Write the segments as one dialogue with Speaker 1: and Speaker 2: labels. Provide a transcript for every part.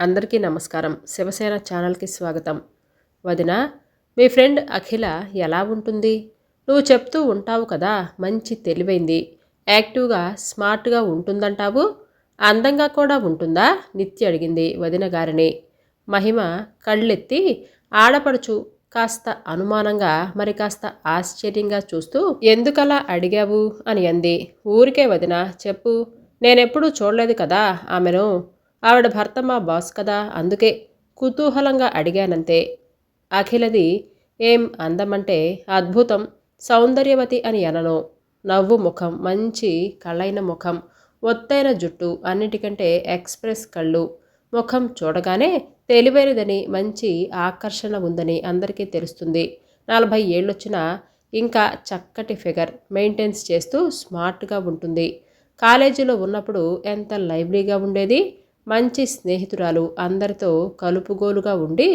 Speaker 1: అందరికీ నమస్కారం. శివసేన ఛానల్కి స్వాగతం. వదిన మీ ఫ్రెండ్ అఖిల ఎలా ఉంటుంది? నువ్వు చెప్తూ ఉంటావు కదా మంచి తెలివైంది. యాక్టివ్గా స్మార్ట్గా ఉంటుందంటావు? అందంగా కూడా ఉంటుందా? నిత్య అడిగింది వదిన గారిని. మహిమ కళ్ళెత్తి ఆడపడుచు కాస్త అనుమానంగా మరి కాస్త ఆశ్చర్యంగా చూస్తూ ఎందుకలా అడిగావు? అని అంది. ఊరికే వదిన చెప్పు. నేనెప్పుడూ చూడలేదు కదా ఆమెను. ఆవిడ భర్త మా బాస్ కదా అందుకే కుతూహలంగా అడిగానంతే. అఖిలది ఏం అందమంటే అద్భుతం సౌందర్యవతి అని అనను. నవ్వు ముఖం మంచి కళ్ళైన ముఖం ఒత్తైన జుట్టు అన్నిటికంటే ఎక్స్ప్రెస్ కళ్ళు. ముఖం చూడగానే తెలివైనదని మంచి ఆకర్షణ ఉందని అందరికీ తెలుస్తుంది. నలభై ఏళ్ళొచ్చినా ఇంకా చక్కటి ఫిగర్ మెయింటెన్స్ చేస్తూ స్మార్ట్గా ఉంటుంది. కాలేజీలో ఉన్నప్పుడు ఎంత లైవ్లీగా ఉండేది? మంచి స్నేహితురాలు అందరితో కలుపుగోలుగా ఉండి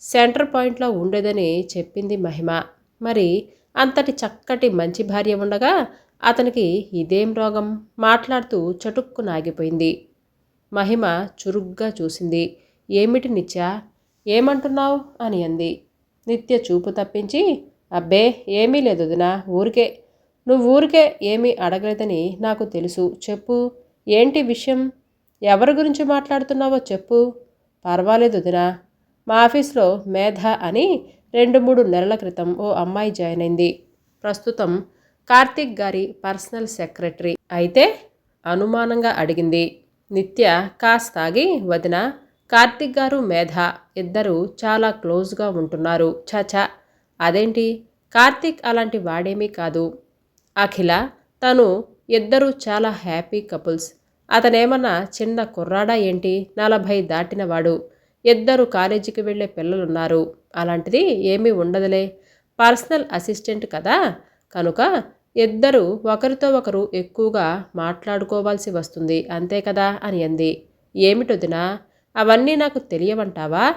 Speaker 1: సెంటర్ పాయింట్లో ఉండేదని చెప్పింది మహిమ. మరి అంతటి చక్కటి మంచి భార్య ఉండగా అతనికి ఇదేం రోగం? మాట్లాడుతూ చటుక్కు నాగిపోయింది మహిమ చురుగ్గా చూసింది. ఏమిటి నిత్య? ఏమంటున్నావు? అని అంది. నిత్య చూపు తప్పించి అబ్బే ఏమీ లేదు వదినా ఊరికే. నువ్వు ఊరికే ఏమీ అడగలేదని నాకు తెలుసు. చెప్పు. ఏంటి విషయం? ఎవరి గురించి మాట్లాడుతున్నావో చెప్పు. పర్వాలేదు దినా మా ఆఫీస్లో మేధ అని రెండు మూడు నెలల క్రితం ఓ అమ్మాయి జాయిన్ అయింది. ప్రస్తుతం కార్తిక్ గారి పర్సనల్ సెక్రటరీ. అయితే అనుమానంగా అడిగింది. నిత్య కాస్తాగి వదిన కార్తిక్ గారు మేధ ఇద్దరు చాలా క్లోజ్గా ఉంటున్నారు. చాచా అదేంటి? కార్తిక్ అలాంటి వాడేమీ కాదు. అఖిల తను ఇద్దరు చాలా హ్యాపీ కపుల్స్. అతనేమన్నా చిన్న కుర్రాడా ఏంటి? నలభై దాటినవాడు. ఇద్దరు కాలేజీకి వెళ్ళే పిల్లలున్నారు. అలాంటిది ఏమీ ఉండదులే. పర్సనల్ అసిస్టెంట్ కదా? కనుక ఇద్దరు ఒకరితో ఒకరు ఎక్కువగా మాట్లాడుకోవాల్సి వస్తుంది. అంతే కదా? అని అంది. ఏమిటొదినా అవన్నీ నాకు తెలియవంటావా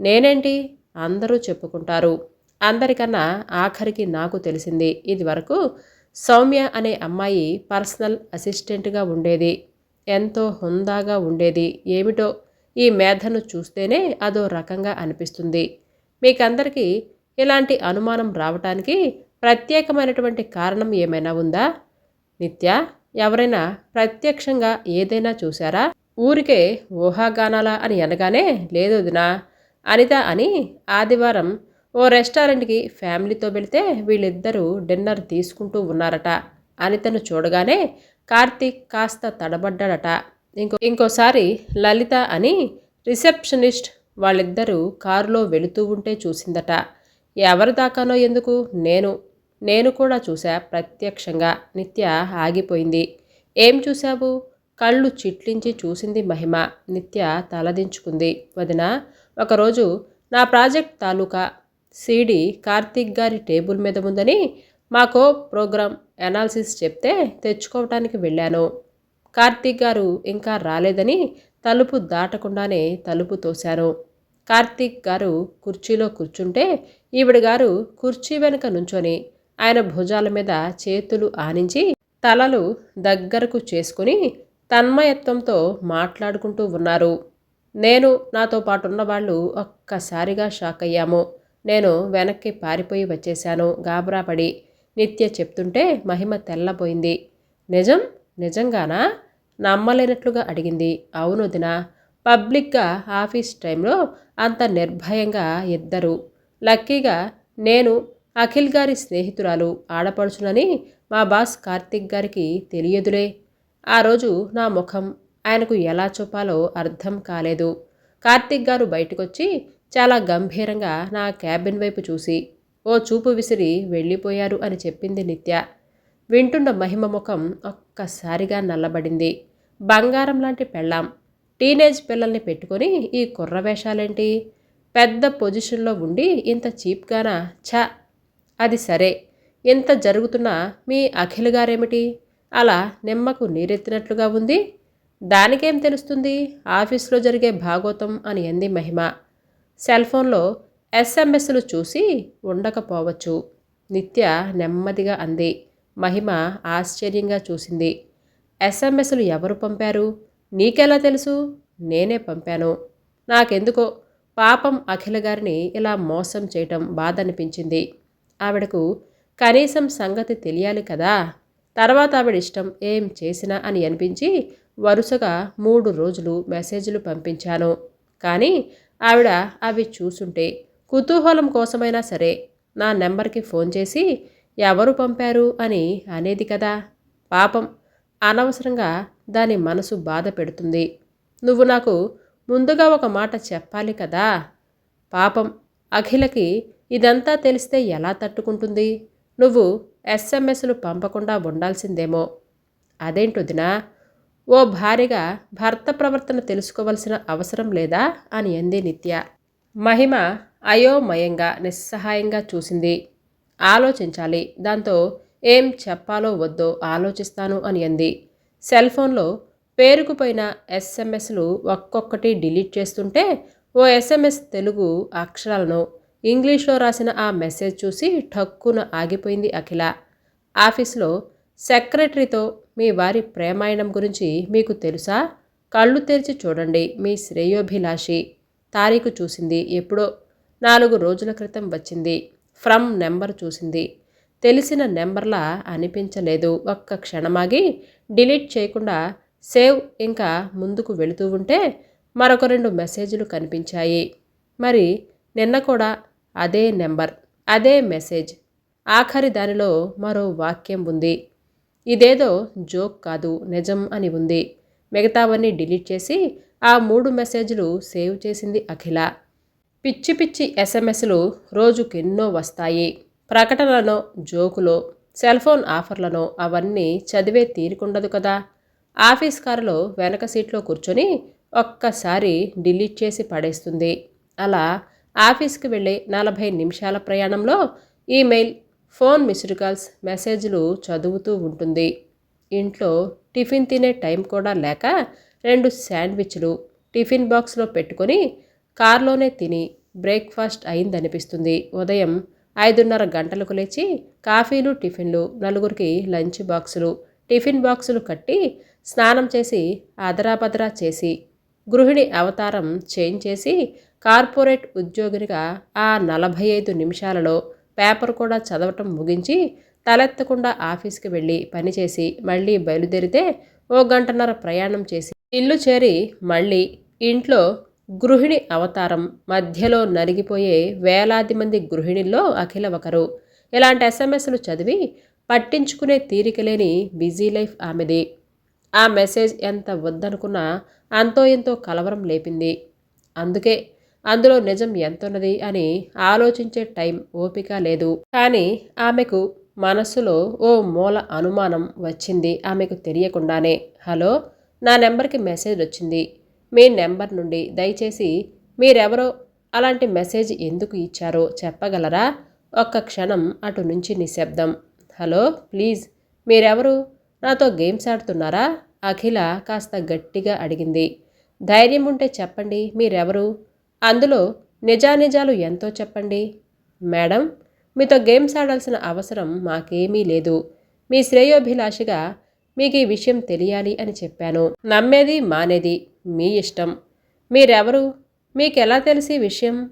Speaker 1: నేనేంటి? అందరూ చెప్పుకుంటారు. అందరికన్నా ఆఖరికి నాకు తెలిసింది. ఇది వరకు సౌమ్య అనే అమ్మాయి పర్సనల్ అసిస్టెంట్గా ఉండేది. ఎంతో హుందాగా ఉండేది. ఏమిటో ఈ మేధను చూస్తేనే అదో రకంగా అనిపిస్తుంది. మీకందరికీ ఇలాంటి అనుమానం రావటానికి ప్రత్యేకమైనటువంటి కారణం ఏమైనా ఉందా? నిత్య ఎవరైనా ప్రత్యక్షంగా ఏదైనా చూశారా? ఊరికే ఊహాగానాలా అని అనగానే లేదు వదినా అనిత అని ఆదివారం ఓ రెస్టారెంట్కి ఫ్యామిలీతో వెళితే వీళ్ళిద్దరూ డిన్నర్ తీసుకుంటూ ఉన్నారట. అనితను చూడగానే కార్తీక్ కాస్త తడబడ్డాడట. ఇంకో ఇంకోసారి లలిత అని రిసెప్షనిస్ట్ వాళ్ళిద్దరూ కారులో వెళుతూ ఉంటే చూసిందట. ఎవరి దాకానో ఎందుకు? నేను నేను కూడా చూశా ప్రత్యక్షంగా. నిత్య ఆగిపోయింది. ఏం చూశావు? కళ్ళు చిట్లించి చూసింది మహిమ. నిత్య తలదించుకుంది. వదిన ఒకరోజు నా ప్రాజెక్ట్ తాలూకా సీడీ కార్తీక్ గారి టేబుల్ మీద ఉందని మాకో ప్రోగ్రామ్ అనాలిసిస్ చెప్తే తెచ్చుకోవటానికి వెళ్ళాను. కార్తీక్ గారు ఇంకా రాలేదని తలుపు దాటకుండానే తలుపు తోశాను. కార్తీక్ గారు కుర్చీలో కూర్చుంటే ఈవిడ గారు కుర్చీ వెనుక నుంచొని ఆయన భుజాల మీద చేతులు ఆనించి తలలు దగ్గరకు చేసుకుని తన్మయత్వంతో మాట్లాడుకుంటూ ఉన్నారు. నేను నాతో పాటున్న వాళ్ళు ఒక్కసారిగా షాక్ అయ్యాము నేను వెనక్కి పారిపోయి వచ్చేశాను గాబరాపడి. నిత్య చెప్తుంటే మహిమ తెల్లబోయింది. నిజం నిజంగానా? నమ్మలేనట్లుగా అడిగింది. అవును దిన పబ్లిక్గా ఆఫీస్ టైంలో అంత నిర్భయంగా ఇద్దరు. లక్కీగా నేను అఖిల్ గారి స్నేహితురాలు ఆడపడుచునని మా బాస్ కార్తిక్ గారికి తెలియదులే. ఆ రోజు నా ముఖం ఆయనకు ఎలా చూపాలో అర్థం కాలేదు. కార్తిక్ గారు బయటకొచ్చి చాలా గంభీరంగా నా క్యాబిన్ వైపు చూసి ఓ చూపు విసిరి వెళ్ళిపోయారు అని చెప్పింది నిత్య. వింటున్న మహిమ ముఖం ఒక్కసారిగా నల్లబడింది. బంగారం లాంటి పెళ్ళాం. టీనేజ్ పిల్లల్ని పెట్టుకొని ఈ కుర్ర వేషాలేంటి పెద్ద పొజిషన్లో ఉండి ఇంత చీప్గానా? ఛ! అది సరే. ఇంత జరుగుతున్నా మీ అఖిల్ గారేమిటి? అలా నిమ్మకు నీరెత్తినట్లుగా ఉంది. దానికేం తెలుస్తుంది? ఆఫీస్లో జరిగే భాగోతం అని అంది మహిమ. సెల్ ఫోన్లో ఎస్ఎంఎస్లు చూసి ఉండకపోవచ్చు. నిత్య నెమ్మదిగా అంది. మహిమ ఆశ్చర్యంగా చూసింది. ఎస్ఎంఎస్లు ఎవరు పంపారు? నీకెలా తెలుసు? నేనే పంపాను. నాకెందుకో? పాపం అఖిల గారిని ఇలా మోసం చేయటం బాధ అనిపించింది ఆవిడకు కనీసం సంగతి తెలియాలి కదా? తర్వాత ఆవిడ ఇష్టం ఏం చేసినా అని అనిపించి వరుసగా మూడు రోజులు మెసేజ్లు పంపించాను. కానీ ఆవిడ అవి చూసుంటే కుతూహలం కోసమైనా సరే నా నెంబర్కి ఫోన్ చేసి ఎవరు పంపారు? అని అనేది కదా. పాపం. అనవసరంగా దాని మనసు బాధ పెడుతుంది. నువ్వు నాకు ముందుగా ఒక మాట చెప్పాలి కదా. పాపం. అఖిలకి ఇదంతా తెలిస్తే ఎలా తట్టుకుంటుంది? నువ్వు ఎస్ఎంఎస్లు పంపకుండా ఉండాల్సిందేమో. అదేంటొదినా ఓ భార్యగా భర్త ప్రవర్తన తెలుసుకోవలసిన అవసరం లేదా? అని అంది నిత్య. మహిమ అయోమయంగా నిస్సహాయంగా చూసింది. ఆలోచించాలి. దాంతో ఏం చెప్పాలో వద్దో ఆలోచిస్తాను అని అంది. సెల్ ఫోన్లో పేరుకుపోయిన ఎస్ఎంఎస్లు ఒక్కొక్కటి డిలీట్ చేస్తుంటే ఓ ఎస్ఎంఎస్ తెలుగు అక్షరాలను ఇంగ్లీష్లో రాసిన ఆ మెసేజ్ చూసి ఠక్కున ఆగిపోయింది అఖిల. ఆఫీస్లో సెక్రటరీతో మీ వారి ప్రేమాయణం గురించి మీకు తెలుసా? కళ్ళు తెరిచి చూడండి మీ శ్రేయోభిలాషి. తారీఖు చూసింది ఎప్పుడో నాలుగు రోజుల క్రితం వచ్చింది. ఫ్రమ్ నెంబర్ చూసింది. తెలిసిన నెంబర్లా అనిపించలేదు. ఒక్క క్షణమాగి డిలీట్ చేయకుండా సేవ్ ఇంకా ముందుకు వెళుతూ ఉంటే మరొక రెండు మెసేజ్లు కనిపించాయి. మరి నిన్న కూడా అదే నెంబర్ అదే మెసేజ్ ఆఖరి దానిలో మరో వాక్యం ఉంది. ఇదేదో జోక్ కాదు నిజం అని ఉంది. మిగతావన్నీ డిలీట్ చేసి ఆ మూడు మెసేజ్లు సేవ్ చేసింది అఖిల. పిచ్చి పిచ్చి ఎస్ఎంఎస్లు రోజుకెన్నో వస్తాయి. ప్రకటనలో జోకులో సెల్ ఫోన్ ఆఫర్లను అవన్నీ చదివే తీరుకుండదు కదా. ఆఫీస్ కారులో వెనక సీట్లో కూర్చొని ఒక్కసారి డిలీట్ చేసి పడేస్తుంది. అలా ఆఫీస్కి వెళ్ళే నలభై నిమిషాల ప్రయాణంలో ఈమెయిల్ ఫోన్ మిస్డ్ కాల్స్ మెసేజ్లు చదువుతూ ఉంటుంది. ఇంట్లో టిఫిన్ తినే టైం కూడా లేక రెండు శాండ్విచ్లు టిఫిన్ బాక్స్లో పెట్టుకొని కారులోనే తిని బ్రేక్ఫాస్ట్ అయిందనిపిస్తుంది. ఉదయం ఐదున్నర గంటలకు లేచి కాఫీలు టిఫిన్లు నలుగురికి లంచ్ బాక్సులు టిఫిన్ బాక్సులు కట్టి స్నానం చేసి అదరాబదరా చేసి గృహిణి అవతారం చేంజ్ చేసి కార్పొరేట్ ఉద్యోగినిగా ఆ నలభై ఐదు నిమిషాలలో పేపర్ కూడా చదవటం ముగించి తలెత్తకుండా ఆఫీస్కి వెళ్ళి పనిచేసి మళ్ళీ బయలుదేరితే ఓ గంటన్నర ప్రయాణం చేసి ఇల్లు చేరి మళ్ళీ ఇంట్లో గృహిణి అవతారం మధ్యలో నలిగిపోయే వేలాది మంది గృహిణిల్లో అఖిల ఒకరు. ఇలాంటి ఎస్ఎంఎస్లు చదివి పట్టించుకునే తీరిక లేని బిజీ లైఫ్ ఆమెది. ఆ మెసేజ్ ఎంత వద్దనుకున్నా అంతో ఎంతో కలవరం లేపింది. అందుకే అందులో నిజం ఎంతున్నది అని ఆలోచించే టైం ఓపిక లేదు. కానీ ఆమెకు మనసులో ఓ మూల అనుమానం వచ్చింది ఆమెకు తెలియకుండానే. హలో నా నెంబర్కి మెసేజ్ వచ్చింది. మీ నెంబర్ నుండి దయచేసి మీరెవరో అలాంటి మెసేజ్ ఎందుకు ఇచ్చారో చెప్పగలరా? ఒక్క క్షణం అటు నుంచి నిశ్శబ్దం. Hello please. మీరెవరు? నాతో గేమ్స్ ఆడుతున్నారా? అఖిల కాస్త గట్టిగా అడిగింది. ధైర్యం ఉంటే చెప్పండి మీరెవరు? అందులో నిజానిజాలు ఎంతో చెప్పండి. మేడం మీతో గేమ్స్ ఆడాల్సిన అవసరం మాకేమీ లేదు. మీ శ్రేయోభిలాషిగా మీకు ఈ విషయం తెలియాలి అని చెప్పాను. నమ్మేది మానేది మీ ఇష్టం. మీరెవరు? మీకెలా తెలిసి విషయం?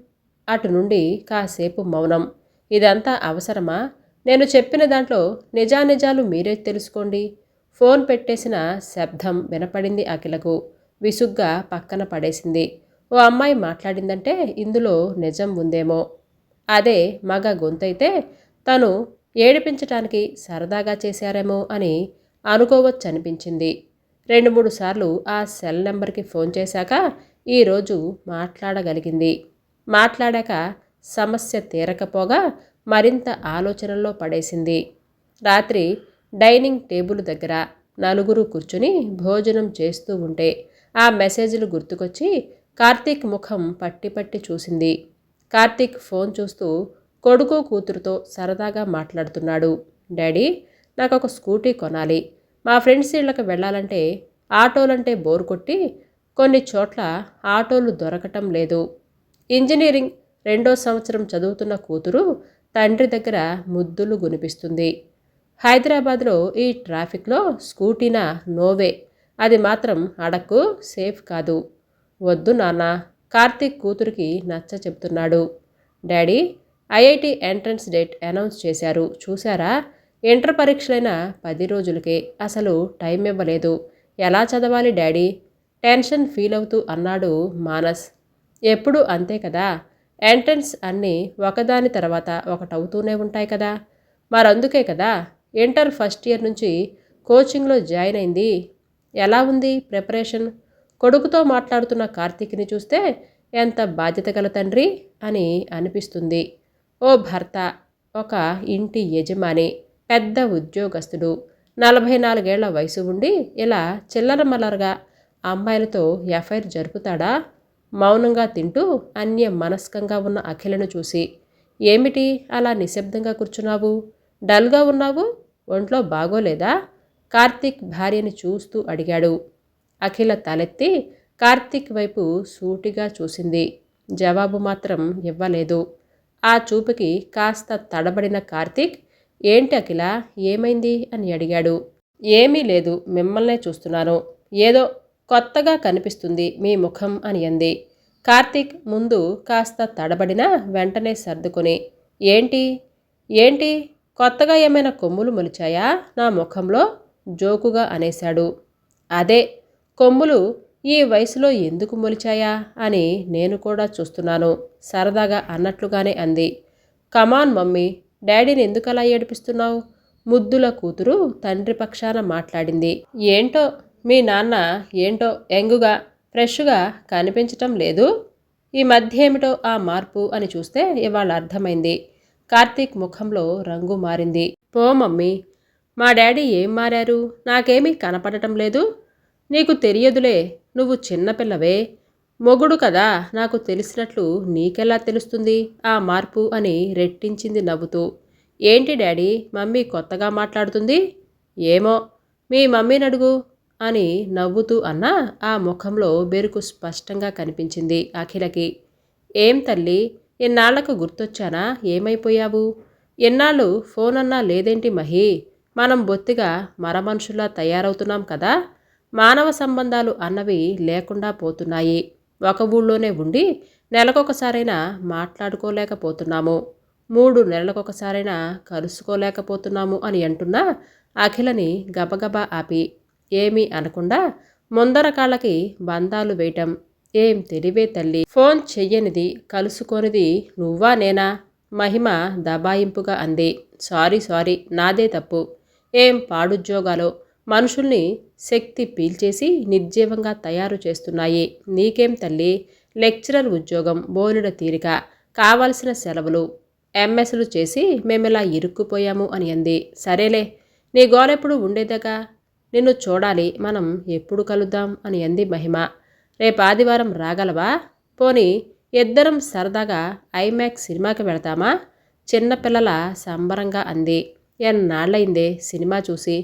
Speaker 1: అటు నుండి కాసేపు మౌనం. ఇదంతా అవసరమా? నేను చెప్పిన దాంట్లో నిజానిజాలు మీరే తెలుసుకోండి. ఫోన్ పెట్టేసిన శబ్దం వినపడింది అఖిలకు. విసుగ్గా పక్కన పడేసింది. ఓ అమ్మాయి మాట్లాడిందంటే ఇందులో నిజం ఉందేమో. అదే మగ గొంతైతే తను ఏడిపించటానికి సరదాగా చేశారేమో అని అనుకోవచ్చనిపించింది. రెండు మూడు సార్లు ఆ సెల్ నెంబర్కి ఫోన్ చేశాక ఈరోజు మాట్లాడగలిగింది. మాట్లాడాక సమస్య తీరకపోగా మరింత ఆలోచనల్లో పడేసింది. రాత్రి డైనింగ్ టేబుల్ దగ్గర నలుగురు కూర్చుని భోజనం చేస్తూ ఉంటే ఆ మెసేజ్లు గుర్తుకొచ్చి కార్తీక్ ముఖం పట్టి పట్టి చూసింది. కార్తీక్ ఫోన్ చూస్తూ కొడుకు కూతురుతో సరదాగా మాట్లాడుతున్నాడు. డాడీ నాకు ఒక స్కూటీ కొనాలి. మా ఫ్రెండ్స్ ఇళ్ళకి వెళ్ళాలంటే ఆటోలంటే బోర్ కొట్టి కొన్ని చోట్ల ఆటోలు దొరకటం లేదు. ఇంజనీరింగ్ రెండో సంవత్సరం చదువుతున్న కూతురు తండ్రి దగ్గర ముద్దులు గునిపిస్తుంది. హైదరాబాద్లో ఈ ట్రాఫిక్లో స్కూటీనా? నోవే. అది మాత్రం అడక్కు సేఫ్ కాదు. వద్దు నాన్న. కార్తీక్ కూతురికి నచ్చ చెప్తున్నాడు. Daddy IIT entrance date announce చేశారు. చూసారా ఇంటర్ పరీక్షలైన పది రోజులకే అసలు టైం ఇవ్వలేదు. ఎలా చదవాలి డాడీ? టెన్షన్ ఫీల్ అవుతూ అన్నాడు మానస్. ఎప్పుడు అంతే కదా? ఎంట్రన్స్ అన్నీ ఒకదాని తర్వాత ఒకటవుతూనే ఉంటాయి కదా? మరందుకే కదా? ఇంటర్ ఫస్ట్ ఇయర్ నుంచి కోచింగ్లో జాయిన్ అయింది. ఎలా ఉంది ప్రిపరేషన్? కొడుకుతో మాట్లాడుతున్న కార్తీక్ని చూస్తే ఎంత బాధ్యత గల తండ్రి అని అనిపిస్తుంది. ఓ భర్త ఒక ఇంటి యజమాని. పెద్ద ఉద్యోగస్తుడు. నలభై నాలుగేళ్ళ వయసు ఉండి ఇలా చిల్లర మల్లరగా అమ్మాయిలతో ఎఫ్ఐఆర్ జరుపుతాడా? మౌనంగా తింటూ అన్య మనస్కంగా ఉన్న అఖిలను చూసి ఏమిటి అలా నిశ్శబ్దంగా కూర్చున్నావు? డల్గా ఉన్నావు? ఒంట్లో బాగోలేదా? కార్తీక్ భార్యని చూస్తూ అడిగాడు. అఖిల తలెత్తి కార్తీక్ వైపు సూటిగా చూసింది. జవాబు మాత్రం ఇవ్వలేదు. ఆ చూపుకి కాస్త తడబడిన కార్తీక్ ఏంటి అఖిల? ఏమైంది? అని అడిగాడు. ఏమీ లేదు. మిమ్మల్నే చూస్తున్నాను. ఏదో కొత్తగా కనిపిస్తుంది మీ ముఖం అని అంది. కార్తీక్ ముందు కాస్త తడబడినా వెంటనే సర్దుకొని ఏంటి? ఏంటి? కొత్తగా ఏమైనా కొమ్ములు మొలిచాయా? నా ముఖంలో? జోకుగా అనేశాడు. అదే కొమ్ములు ఈ వయసులో ఎందుకు మొలిచాయా? అని నేను కూడా చూస్తున్నాను సరదాగా అన్నట్లుగానే అంది. కమాన్ మమ్మీ డాడీని ఎందుకు అలా ఏడిపిస్తున్నావు? ముద్దుల కూతురు తండ్రి పక్షాన మాట్లాడింది. ఏంటో? మీ నాన్న ఏంటో? యంగుగా ఫ్రెష్గా కనిపించటం లేదు. ఈ మధ్య ఏమిటో ఆ మార్పు అని చూస్తే ఇవాళ అర్థమైంది. కార్తీక్ ముఖంలో రంగు మారింది. పో మమ్మీ. మా డాడీ ఏం మారారు? నాకేమీ కనపడటం లేదు. నీకు తెలియదులే. నువ్వు చిన్నపిల్లవే. మొగుడు కదా నాకు తెలిసినట్లు నీకెలా తెలుస్తుంది? ఆ మార్పు అని రెట్టించింది నవ్వుతూ. ఏంటి డాడీ మమ్మీ కొత్తగా మాట్లాడుతుంది? ఏమో మీ మమ్మీని అడుగు అని నవ్వుతూ అన్నా ఆ ముఖంలో బెరుకు స్పష్టంగా కనిపించింది అఖిలకి. ఏం తల్లి ఎన్నాళ్ళకు గుర్తొచ్చానా? ఏమైపోయావు? ఎన్నాళ్ళు ఫోన్ అన్నా లేదేంటి మహి? మనం బొత్తిగా మరమనుషులా తయారవుతున్నాం కదా. మానవ సంబంధాలు అన్నవి లేకుండా పోతున్నాయి. ఒక ఊళ్ళోనే ఉండి నెలకొకసారైనా మాట్లాడుకోలేకపోతున్నాము. మూడు నెలలకొకసారైనా కలుసుకోలేకపోతున్నాము అని అంటున్నా అఖిలని గబగబా ఆపి ఏమీ అనకుండా ముందర కాళ్ళకి బంధాలు వేయటం. ఏం తెలివే తల్లి ఫోన్ చెయ్యనిది కలుసుకోనిది నువ్వా నేనా? మహిమ దబాయింపుగా అంది. సారీ సారీ నాదే తప్పు. ఏం పాడుద్యోగాలో మనుషుల్ని శక్తి పీల్చేసి నిర్జీవంగా తయారు చేస్తున్నాయి. నీకేం తల్లి? లెక్చరర్ ఉద్యోగం బోనుడ తీరిక కావలసిన సెలవులు ఎంఎస్లు చేసి మేమిలా ఇరుక్కుపోయాము అని అంది. సరేలే నీ గోలెప్పుడు ఉండేదగా? నిన్ను చూడాలి మనం ఎప్పుడు కలుద్దాం అని అంది మహిమ. రేపు ఆదివారం రాగలవా? పోని ఇద్దరం సరదాగా ఐమాక్స్ సినిమాకి వెళతామా? చిన్నపిల్లల సంబరంగా అంది. ఎన్నాళ్ళయిందే సినిమా చూసి?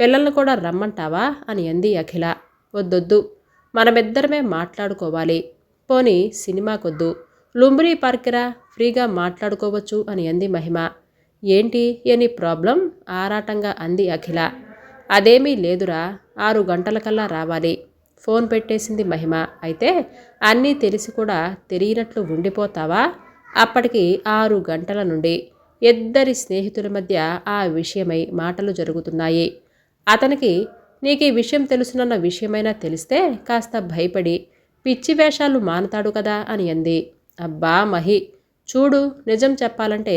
Speaker 1: పిల్లల్ని కూడా రమ్మంటావా? అని అంది అఖిల. వద్దొద్దు. మనమిద్దరమే మాట్లాడుకోవాలి. పోని సినిమాకొద్దు. లుంబిని పార్కిరా ఫ్రీగా మాట్లాడుకోవచ్చు అని అంది మహిమ. ఏంటి? Any problem? ఆరాటంగా అంది అఖిల. అదేమీ లేదురా. ఆరు గంటలకల్లా రావాలి. ఫోన్ పెట్టేసింది మహిమ. అయితే అన్నీ తెలిసి కూడా తెలియనట్లు ఉండిపోతావా? అప్పటికి ఆరు గంటల నుండి ఇద్దరి స్నేహితుల మధ్య ఆ విషయమై మాటలు జరుగుతున్నాయి. అతనికి నీకు ఈ విషయం తెలుసునన్న విషయమైనా తెలిస్తే కాస్త భయపడి పిచ్చి వేషాలు మానతాడు కదా అని అంది. అబ్బా మహి చూడు నిజం చెప్పాలంటే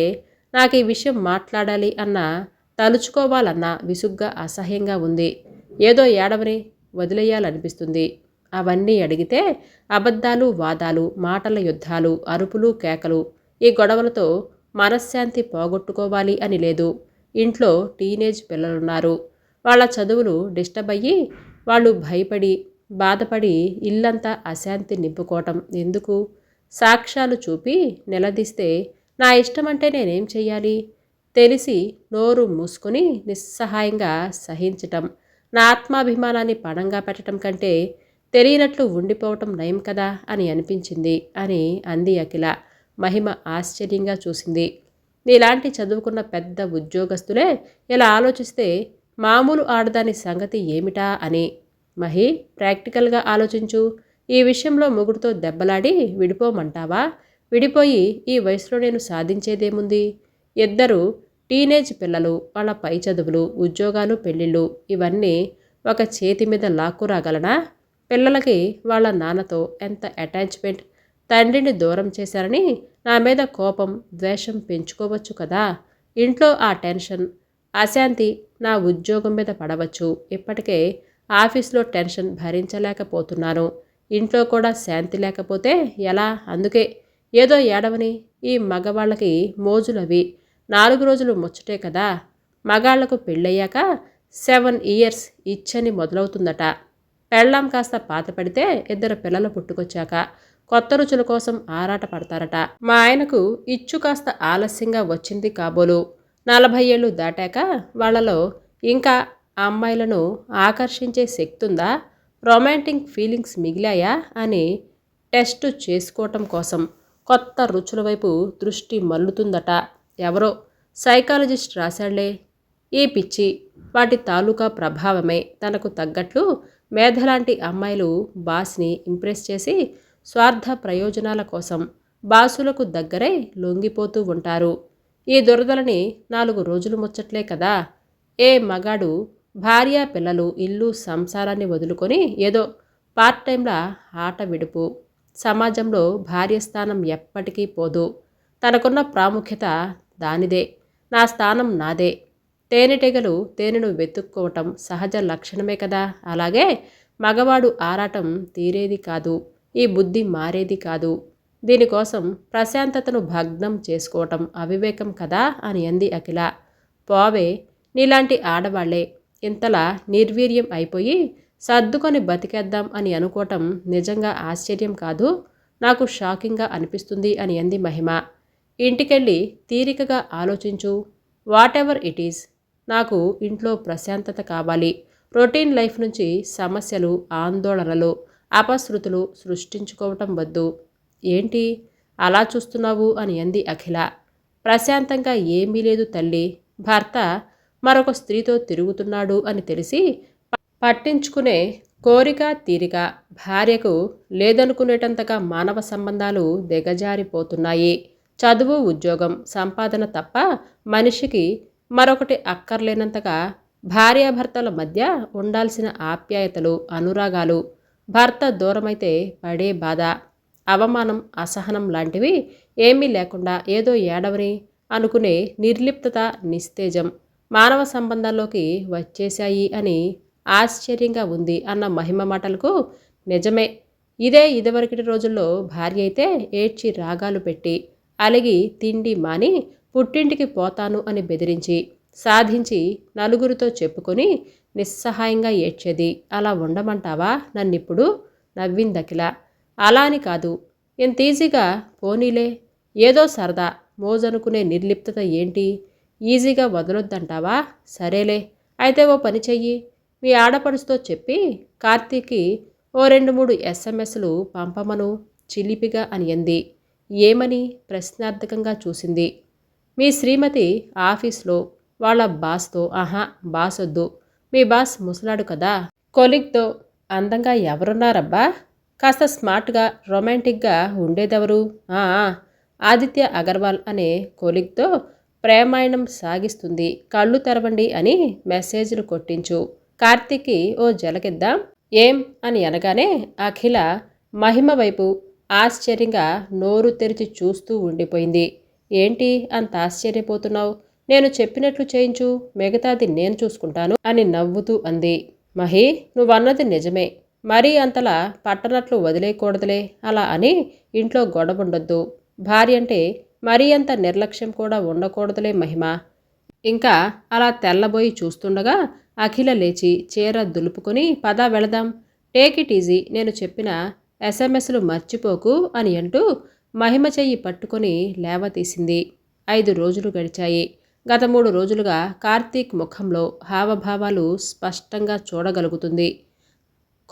Speaker 1: నాకు ఈ విషయం మాట్లాడాలి అన్న తలుచుకోవాలన్న విసుగ్గా అసహ్యంగా ఉంది. ఏదో ఏడవని వదిలేయాలనిపిస్తుంది. అవన్నీ అడిగితే అబద్ధాలు వాదాలు మాటల యుద్ధాలు అరుపులు కేకలు ఈ గొడవలతో మనశ్శాంతి పోగొట్టుకోవాలి అని లేదు. ఇంట్లో టీనేజ్ పిల్లలున్నారు. వాళ్ళ చదువులు డిస్టర్బ్ అయ్యి వాళ్ళు భయపడి బాధపడి ఇల్లంతా అశాంతి నింపుకోవటం. ఎందుకు? సాక్ష్యాలు చూపి నిలదీస్తే నా ఇష్టం అంటే నేనేం చెయ్యాలి? తెలిసి నోరు మూసుకొని నిస్సహాయంగా సహించటం నా ఆత్మాభిమానాన్ని పణంగా పెట్టడం కంటే తెలియనట్లు ఉండిపోవటం నయం కదా అని అనిపించింది అని అంది అఖిల. మహిమ ఆశ్చర్యంగా చూసింది. నీలాంటి చదువుకున్న పెద్ద ఉద్యోగస్తులే ఇలా ఆలోచిస్తే మామూలు ఆడదాని సంగతి ఏమిటా అని మహి ప్రాక్టికల్గా ఆలోచించు. ఈ విషయంలో మొగుడుతో దెబ్బలాడి విడిపోమంటావా? విడిపోయి ఈ వయసులో నేను సాధించేదేముంది? ఇద్దరు టీనేజ్ పిల్లలు వాళ్ళ పై చదువులు ఉద్యోగాలు పెళ్ళిళ్ళు ఇవన్నీ ఒక చేతి మీద లాక్కురాగలనా పిల్లలకి వాళ్ళ నాన్నతో ఎంత అటాచ్మెంట్? తండ్రిని దూరం చేశారని నా మీద కోపం ద్వేషం పెంచుకోవచ్చు కదా? ఇంట్లో ఆ టెన్షన్ అశాంతి నా ఉద్యోగం మీద పడవచ్చు. ఇప్పటికే ఆఫీస్లో టెన్షన్ భరించలేకపోతున్నాను. ఇంట్లో కూడా శాంతి లేకపోతే ఎలా? అందుకే ఏదో ఏడవని ఈ మగవాళ్ళకి మోజులవి. నాలుగు రోజులు ముచ్చటే కదా? మగాళ్ళకు పెళ్ళయ్యాక సెవెన్ ఇయర్స్ ఇచ్చని మొదలవుతుందట. పెళ్ళాం కాస్త పాత పడితే ఇద్దరు పిల్లలు పుట్టుకొచ్చాక కొత్త రుచుల కోసం ఆరాట పడతారట. మా ఆయనకు ఇచ్చు కాస్త ఆలస్యంగా వచ్చింది కాబోలు. నలభై ఏళ్ళు దాటాక వాళ్ళలో ఇంకా ఆ అమ్మాయిలను ఆకర్షించే శక్తి ఉందా రొమాంటిక్ ఫీలింగ్స్ మిగిలాయా? అని టెస్ట్ చేసుకోవటం కోసం కొత్త రుచుల వైపు దృష్టి మల్లుతుందట. ఎవరో సైకాలజిస్ట్ రాశాళ్ళే. ఈ పిచ్చి వాటి తాలూకా ప్రభావమే తనకు తగ్గట్లు మేధలాంటి అమ్మాయిలు బాస్ని ఇంప్రెస్ చేసి స్వార్థ ప్రయోజనాల కోసం బాసులకు దగ్గరై లొంగిపోతూ ఉంటారు. ఈ దురదలని నాలుగు రోజులు ముచ్చట్లే కదా. ఏ మగాడు భార్య పిల్లలు ఇల్లు సంసారాన్ని వదులుకొని ఏదో పార్ట్ టైంలా ఆట విడుపు. సమాజంలో భార్య స్థానం ఎప్పటికీ పోదు. తనకున్న ప్రాముఖ్యత దానిదే. నా స్థానం నాదే. తేనెటీగలు తేనెను వెతుక్కోవటం సహజ లక్షణమే కదా. అలాగే మగవాడు ఆరాటం తీరేది కాదు. ఈ బుద్ధి మారేది కాదు. దీనికోసం ప్రశాంతతను భగ్నం చేసుకోవటం అవివేకం కదా అని అంది అఖిల. పోవే నీలాంటి ఆడవాళ్ళే ఇంతలా నిర్వీర్యం అయిపోయి సర్దుకొని బతికేద్దాం అని అనుకోవటం నిజంగా ఆశ్చర్యం కాదు? నాకు షాకింగ్గా అనిపిస్తుంది అని అంది మహిమ. ఇంటికెళ్ళి తీరికగా ఆలోచించు. వాట్ ఎవర్ ఇట్ ఈస్ నాకు ఇంట్లో ప్రశాంతత కావాలి. రొటీన్ లైఫ్ నుంచి సమస్యలు ఆందోళనలు అపశృతులు సృష్టించుకోవటం వద్దు. ఏంటి? అలా చూస్తున్నావు అని అంది అఖిల. ప్రశాంతంగా ఏమీ లేదు తల్లి. భర్త మరొక స్త్రీతో తిరుగుతున్నాడు అని తెలిసి పట్టించుకునే కోరిక తీరిక. భార్యకు లేదనుకునేటంతగా మానవ సంబంధాలు దిగజారిపోతున్నాయి. చదువు ఉద్యోగం సంపాదన తప్ప మనిషికి మరొకటి అక్కర్లేనంతగా భార్యాభర్తల మధ్య ఉండాల్సిన ఆప్యాయతలు అనురాగాలు. భర్త దూరమైతే పడే బాధ. అవమానం అసహనం లాంటివి ఏమీ లేకుండా ఏదో ఏడవని అనుకునే నిర్లిప్తత నిస్తేజం మానవ సంబంధాల్లోకి వచ్చేశాయి అని ఆశ్చర్యంగా ఉంది అన్న మహిమ మాటలకు నిజమే. ఇదే ఇదివరకటి రోజుల్లో భార్య అయితే ఏడ్చి రాగాలు పెట్టి అలిగి తిండి మాని పుట్టింటికి పోతాను అని బెదిరించి సాధించి నలుగురితో చెప్పుకొని నిస్సహాయంగా ఏడ్చేది. అలా ఉండమంటావా? నన్నిప్పుడు నవ్విందకిలా అలా అని కాదు. ఎంత ఈజీగా పోనీలే. ఏదో సరదా. మోజనుకునే నిర్లిప్తత ఏంటి? ఈజీగా వదలొద్దంటావా? సరేలే. అయితే ఓ పని చెయ్యి. మీ ఆడపడుచుతో చెప్పి కార్తీక్కి ఓ రెండు మూడు ఎస్ఎంఎస్లు పంపమను చిలిపిగా అని అంది. ఏమని? ప్రశ్నార్థకంగా చూసింది. మీ శ్రీమతి ఆఫీస్లో వాళ్ళ బాస్తో ఆహా బాస్ వద్దు మీ బాస్ ముసలాడు కదా. కొలిగ్తో అందంగా ఎవరున్నారబ్బా? కాస్త స్మార్ట్గా రొమాంటిక్గా ఉండేదెవరు? ఆదిత్య అగర్వాల్ అనే కోలిగ్తో ప్రేమాయణం సాగిస్తుంది. కళ్ళు తెరవండి అని మెసేజ్లు కొట్టించు. కార్తీక్కి ఓ జలకిద్దాం. ఏం? అని అనగానే అఖిల మహిమ వైపు ఆశ్చర్యంగా నోరు తెరిచి చూస్తూ ఉండిపోయింది. ఏంటి? అంత ఆశ్చర్యపోతున్నావు? నేను చెప్పినట్లు చేయించు. మిగతాది నేను చూసుకుంటాను అని నవ్వుతూ అంది. మహి నువ్వన్నది నిజమే. మరీ అంతలా పట్టనట్లు వదిలేయకూడదులే అలా అని ఇంట్లో గొడవుండొద్దు. భార్య అంటే మరీ అంత నిర్లక్ష్యం కూడా ఉండకూడదులే మహిమ. ఇంకా అలా తెల్లబోయి చూస్తుండగా అఖిల లేచి చీర దులుపుకొని పదా వెళదాం. Take it easy. నేను చెప్పిన ఎస్ఎంఎస్లు మర్చిపోకు అని అంటూ మహిమ చెయ్యి పట్టుకొని లేవతీసింది. ఐదు రోజులు గడిచాయి. గత మూడు రోజులుగా కార్తీక్ ముఖంలో హావభావాలు స్పష్టంగా చూడగలుగుతుంది.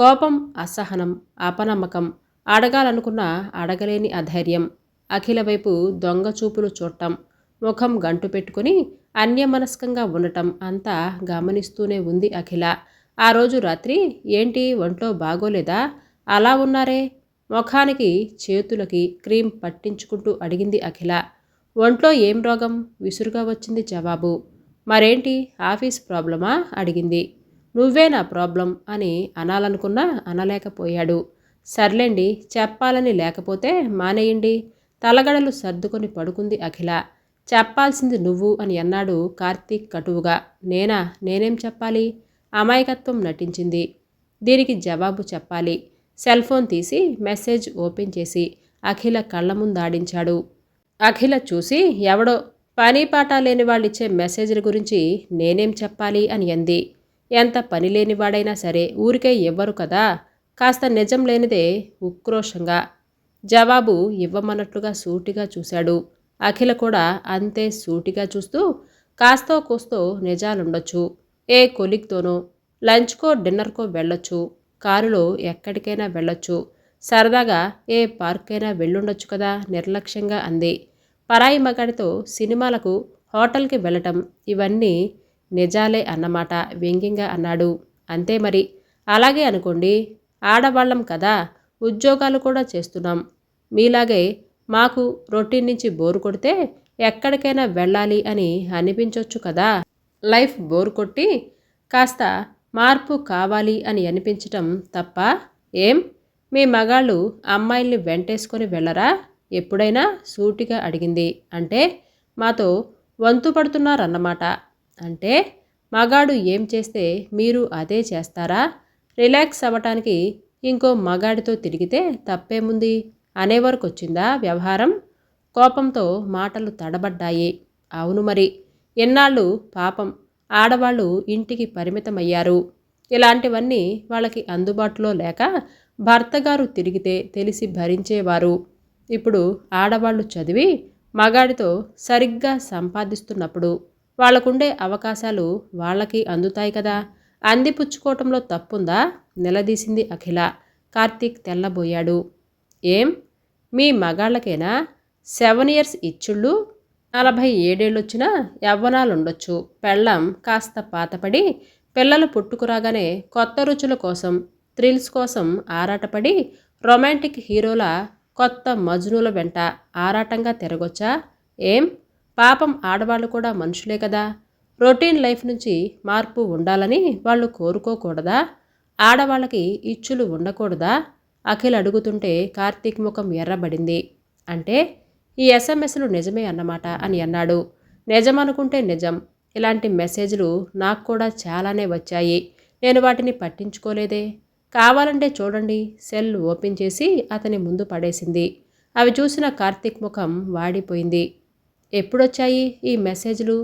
Speaker 1: కోపం అసహనం అపనమ్మకం అడగాలనుకున్న అడగలేని అధైర్యం అఖిల వైపు దొంగ చూపులు చూడటం ముఖం గంటు పెట్టుకుని అన్యమనస్కంగా ఉండటం అంతా గమనిస్తూనే ఉంది అఖిల. ఆ రోజు రాత్రి ఏంటి ఒంట్లో బాగోలేదా? అలా ఉన్నారే? ముఖానికి చేతులకి క్రీమ్ పట్టించుకుంటూ అడిగింది అఖిల. ఒంట్లో ఏం రోగం? విసురుగా వచ్చింది జవాబు. మరేంటి? ఆఫీస్ ప్రాబ్లమా? అడిగింది. నువ్వే నా ప్రాబ్లం అని అనాలనుకున్నా అనలేకపోయాడు. సర్లేండి చెప్పాలని లేకపోతే మానేయండి. తలగడలు సర్దుకొని పడుకుంది అఖిల. చెప్పాల్సింది నువ్వు అని అన్నాడు కార్తీక్ కటువుగా. నేనా? నేనేం చెప్పాలి? అమాయకత్వం నటించింది. దీనికి జవాబు చెప్పాలి. సెల్ ఫోన్ తీసి మెసేజ్ ఓపెన్ చేసి అఖిల కళ్ళ ముందాడించాడు. అఖిల చూసి ఎవడో? పని పాట లేని వాళ్ళిచ్చే మెసేజ్ల గురించి నేనేం చెప్పాలి అని అంది. ఎంత పనిలేనివాడైనా సరే ఊరికే ఇవ్వరు కదా? కాస్త నిజం లేనిదే ఉక్రోషంగా. జవాబు ఇవ్వమన్నట్లుగా సూటిగా చూశాడు. అఖిల కూడా అంతే సూటిగా చూస్తూ కాస్తో కూస్తో నిజాలుండొచ్చు. ఏ కొలిక్తోనో లంచ్కో డిన్నర్కో వెళ్ళొచ్చు. కారులో ఎక్కడికైనా వెళ్ళొచ్చు. సరదాగా ఏ పార్కైనా వెళ్ళుండొచ్చు కదా నిర్లక్ష్యంగా అంది. పరాయి మగాడితో సినిమాలకు హోటల్కి వెళ్ళటం ఇవన్నీ నిజాలే అన్నమాట వ్యంగ్యంగా అన్నాడు. అంతే మరి. అలాగే అనుకోండి ఆడవాళ్ళం కదా ఉద్యోగాలు కూడా చేస్తున్నాం. మీలాగే మాకు రొటీన్ నుంచి బోరు కొడితే ఎక్కడికైనా వెళ్ళాలి అని అనిపించవచ్చు కదా. లైఫ్ బోర్ కొట్టి కాస్త మార్పు కావాలి అని అనిపించటం తప్ప ఏం? మీ మగాళ్ళు అమ్మాయిల్ని వెంటేసుకొని వెళ్ళరా? ఎప్పుడైనా సూటిగా అడిగింది. అంటే మాతో వంతు పడుతున్నారన్నమాట. అంటే మగాడు ఏం చేస్తే మీరు అదే చేస్తారా? రిలాక్స్ అవ్వటానికి ఇంకో మగాడితో తిరిగితే తప్పేముంది? అనేవరకు వచ్చిందా వ్యవహారం? కోపంతో మాటలు తడబడ్డాయి. అవును మరి. ఎన్నాళ్ళు పాపం. ఆడవాళ్ళు ఇంటికి పరిమితమయ్యారు. ఇలాంటివన్నీ వాళ్ళకి అందుబాటులో లేక భర్తగారు తిరిగితే తెలిసి భరించేవారు. ఇప్పుడు ఆడవాళ్ళు చదివి మగాడితో సరిగ్గా సంపాదిస్తున్నప్పుడు వాళ్ళకుండే అవకాశాలు వాళ్ళకి అందుతాయి కదా. అందిపుచ్చుకోవటంలో తప్పుందా? నిలదీసింది అఖిల. కార్తీక్ తెల్లబోయాడు. ఏం? మీ మగాళ్ళకేనా? సెవెన్ ఇయర్స్ ఇచ్చుళ్ళు నలభై ఏడేళ్ళొచ్చినా యవ్వనాలుండొచ్చు. పెళ్ళం కాస్త పాతపడి పిల్లలు పుట్టుకురాగానే కొత్త రుచుల కోసం థ్రిల్స్ కోసం ఆరాటపడి రొమాంటిక్ హీరోల కొత్త మజ్నుల వెంట ఆరాటంగా తిరగొచ్చా? ఏం? పాపం ఆడవాళ్ళు కూడా మనుషులే కదా. రొటీన్ లైఫ్ నుంచి మార్పు ఉండాలని వాళ్ళు కోరుకోకూడదా? ఆడవాళ్ళకి ఇచ్చులు ఉండకూడదా? అఖిల్ అడుగుతుంటే కార్తీక్ ముఖం ఎర్రబడింది. అంటే ఈ ఎస్ఎంఎస్లు నిజమే అన్నమాట అని అన్నాడు. నిజమనుకుంటే నిజం. ఇలాంటి మెసేజ్లు నాకు కూడా చాలానే వచ్చాయి. నేను వాటిని పట్టించుకోలేదే. కావాలంటే చూడండి. సెల్ ఓపెన్ చేసి అతని ముందు పడేసింది. అవి చూసిన కార్తీక్ ముఖం వాడిపోయింది. ఎప్పుడొచ్చాయి ఈ మెసేజ్లు?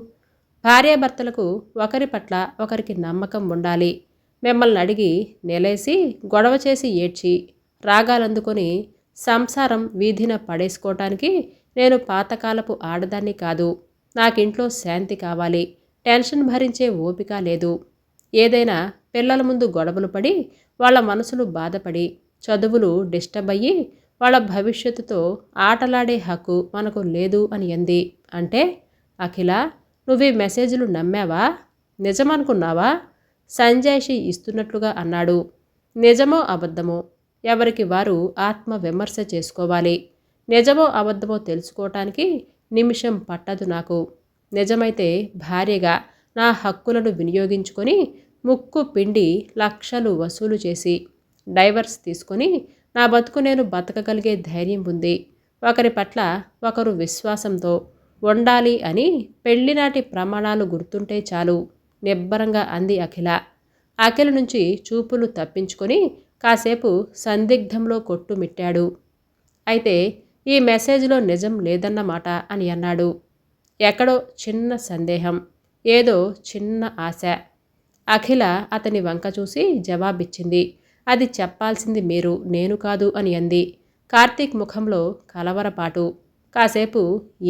Speaker 1: భార్యాభర్తలకు ఒకరి పట్ల ఒకరికి నమ్మకం ఉండాలి. మిమ్మల్ని అడిగి నెలేసి గొడవ చేసి ఏడ్చి రాగాలందుకొని సంసారం వీధిన పడేసుకోవటానికి నేను పాతకాలపు ఆడదాన్ని కాదు. నాకింట్లో శాంతి కావాలి. టెన్షన్ భరించే ఓపిక లేదు. ఏదైనా పిల్లల ముందు గొడవలు పడి వాళ్ళ మనసులు బాధపడి చదువులు డిస్టర్బ్ అయ్యి వాళ్ళ భవిష్యత్తుతో ఆటలాడే హక్కు మనకు లేదు అని అంది. అంటే అఖిల నువ్వు ఈ మెసేజ్లు నమ్మావా? నిజమనుకున్నావా? సంజాయిషి ఇస్తున్నట్లుగా అన్నాడు. నిజమో అబద్ధమో ఎవరికి వారు ఆత్మ విమర్శ చేసుకోవాలి. నిజమో అబద్ధమో తెలుసుకోవటానికి నిమిషం పట్టదు నాకు. నిజమైతే భార్యగా నా హక్కులను వినియోగించుకొని ముక్కు పిండి లక్షలు వసూలు చేసి డైవర్స్ తీసుకొని నా బతుకు నేను బతకగలిగే ధైర్యం ఉంది. ఒకరి పట్ల ఒకరు విశ్వాసంతో ఉండాలి అని పెళ్ళినాటి ప్రమాణాలు గుర్తుంటే చాలు నిబ్బరంగా అంది అఖిల. అఖిల నుంచి చూపులు తప్పించుకొని కాసేపు సందిగ్ధంలో కొట్టుమిట్టాడు అయితే ఈ మెసేజ్లో నిజం లేదన్నమాట అని అన్నాడు. ఎక్కడో చిన్న సందేహం ఏదో చిన్న ఆశ. అఖిల అతని వంక చూసి జవాబిచ్చింది. అది చెప్పాల్సింది మీరు నేను కాదు అని అంది. కార్తీక్ ముఖంలో కలవరపాటు. కాసేపు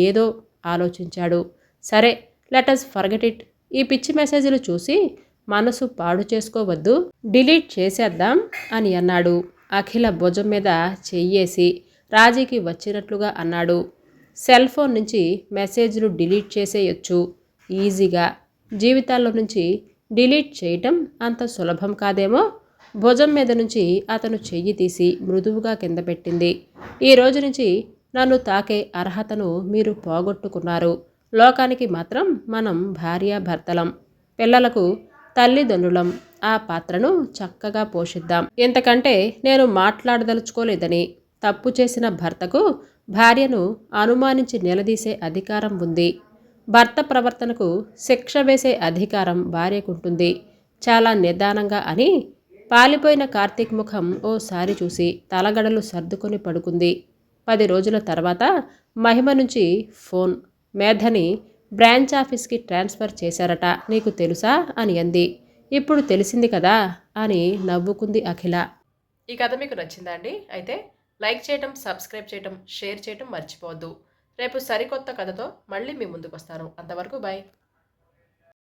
Speaker 1: ఏదో ఆలోచించాడు. సరే లెటస్ ఫర్గెట్ ఇట్. ఈ పిచ్చి మెసేజ్లు చూసి మనసు పాడు చేసుకోవద్దు డిలీట్ చేసేద్దాం అని అన్నాడు. అఖిల భుజం మీద చెయ్యేసి రాజీకి వచ్చినట్లుగా అన్నాడు. సెల్ ఫోన్ నుంచి మెసేజ్లు డిలీట్ చేసేయొచ్చు ఈజీగా. జీవితాల్లో నుంచి డిలీట్ చేయటం అంత సులభం కాదేమో? భుజం మీద నుంచి అతను చెయ్యి తీసి మృదువుగా కింద పెట్టింది. ఈ రోజు నుంచి నన్ను తాకే అర్హతను మీరు పోగొట్టుకున్నారు. లోకానికి మాత్రం మనం భార్యాభర్తలం. పిల్లలకు తల్లిదండ్రులం. ఆ పాత్రను చక్కగా పోషిద్దాం. ఇంతకంటే నేను మాట్లాడదలుచుకోలేదని తప్పు చేసిన భర్తకు భార్యను అనుమానించి నిలదీసే అధికారం ఉంది. భర్త ప్రవర్తనకు శిక్ష వేసే అధికారం భార్యకుంటుంది. చాలా నిదానంగా అని పాలిపోయిన కార్తీక్ ముఖం ఓసారి చూసి తలగడలు సర్దుకొని పడుకుంది. పది రోజుల తర్వాత మహిమ నుంచి ఫోన్. మేధని బ్రాంచ్ ఆఫీస్కి ట్రాన్స్ఫర్ చేశారట. నీకు తెలుసా? అని అంది. ఇప్పుడు తెలిసింది కదా? అని నవ్వుకుంది అఖిల. ఈ కథ మీకు నచ్చిందా అండి? అయితే లైక్ చేయటం సబ్స్క్రైబ్ చేయటం షేర్ చేయటం మర్చిపోవద్దు. రేపు సరికొత్త కథతో మళ్ళీ మీ ముందుకు వస్తాను అంతవరకు బాయ్